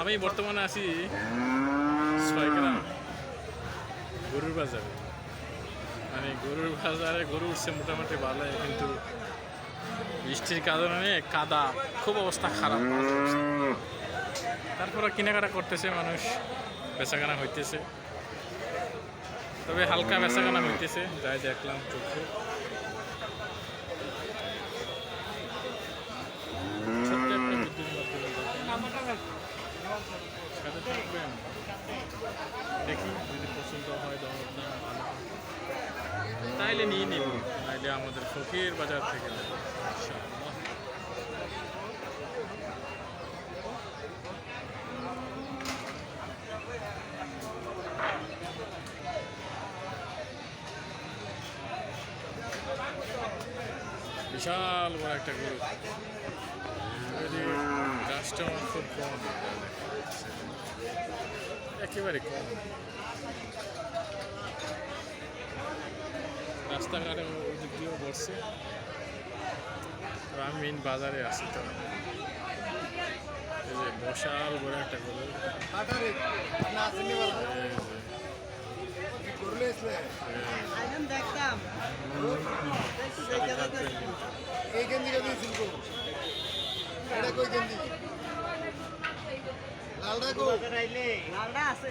আমি বর্তমানে আছি গরুর বাজারে। মানে গরুর বাজারে গরু উঠছে মোটামুটি ভালো কিন্তু বৃষ্টির কারণে কাদা, খুব অবস্থা খারাপ। তারপরে কেনাকাটা করতেছে মানুষ, বেচাকেনা হইতেছে। তবে হালকা বেচাকেনা হইতেছে, যাই দেখলাম চোখে। সাথে থাকবেন দেখি যদি পছন্দ হয় দাম দাম ভালো তাইলে নিয়ে নিব নাইলে আমাদের ফকির বাজার থেকে বিশাল বড় একটা গরু। কাস্টমার খুব কম। একেবারে কম। রাস্তাঘাটে দিক দিয়েও তো আমি মেন বাজারে আসি তো। এই যে বসাল বড় একটা গরু। আটারে আপনি আসেননি বলা এই যে, করলে লালটা আছে।